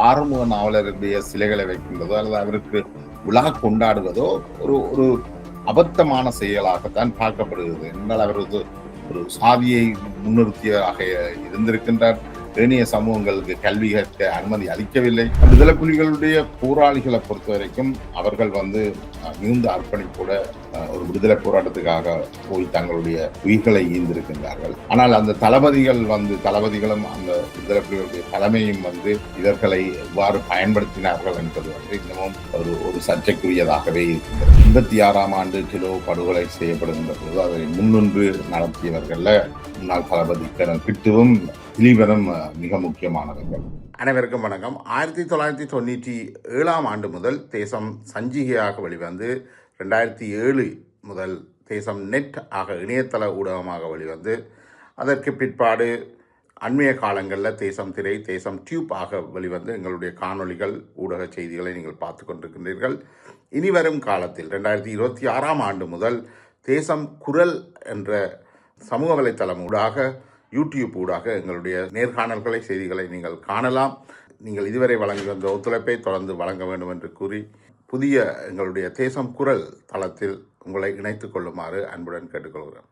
ஆறுமுக நாவலருடைய சிலைகளை வைக்கின்றதோ அல்லது அவருக்கு விழா கொண்டாடுவதோ ஒரு ஒரு அபத்தமான செயலாகத்தான் பார்க்கப்படுகிறது. என்றால் அவரது ஒரு- ஒரு சாதியை முன்னிறுத்தியாக இருந்திருக்கின்றார். ஏனைய சமூகங்களுக்கு கல்வி கற்க அனுமதி அளிக்கவில்லை. விடுதலை புலிகளுடைய போராளிகளை பொறுத்த வரைக்கும் அவர்கள் வந்து மிகுந்த அர்ப்பணிப்போட ஒரு விடுதலை போராட்டத்துக்காக போய் தங்களுடைய உயிர்களை ஈந்திருக்கின்றார்கள் ஆனால் அந்த தளபதிகள் வந்து தளபதிகளும் அந்த விடுதலை புலிகளுடைய தலைமையும் வந்து இவர்களை எவ்வாறு பயன்படுத்தினார்கள் என்பது வந்து இன்னமும் ஒரு ஒரு சர்ச்சைக்குரியதாகவே இருக்கின்றது. எண்பத்தி ஆறாம் ஆண்டு கிலோ படுகொலை செய்யப்படுகின்ற பொழுது அதை முன்னின்று நடத்தியவர்களில் முன்னாள் தளபதி கர்னல் பிட்டுவும் திலீபனும் மிக முக்கியமானவர்கள். அனைவருக்கும் வணக்கம். ஆயிரத்தி தொள்ளாயிரத்தி தொண்ணூற்றி ஏழாம் ஆண்டு முதல் தேசம் சஞ்சிகையாக வெளிவந்து ரெண்டாயிரத்தி ஏழு முதல் தேசம் நெட் ஆக இணையதள ஊடகமாக வெளிவந்து அதற்கு பிற்பாடு அண்மைய காலங்களில் தேசம் திரை தேசம் டியூப் ஆக வெளிவந்து எங்களுடைய காணொளிகள் ஊடக செய்திகளை நீங்கள் பார்த்து கொண்டிருக்கின்றீர்கள். இனி வரும் காலத்தில் ரெண்டாயிரத்தி இருபத்தி ஆறாம் ஆண்டு முதல் தேசம் குரல் என்ற சமூக வலைத்தளம் ஊடாக யூடியூப் ஊடாக எங்களுடைய நேர்காணல்களை செய்திகளை நீங்கள் காணலாம். நீங்கள் இதுவரை வழங்கி வந்த ஒத்துழைப்பை தொடர்ந்து வழங்க வேண்டும் என்று கூறி புதிய எங்களுடைய தேசம் குரல் தளத்தில் உங்களை இணைத்துக் கொள்ளுமாறு அன்புடன் கேட்டுக்கொள்கிறேன்.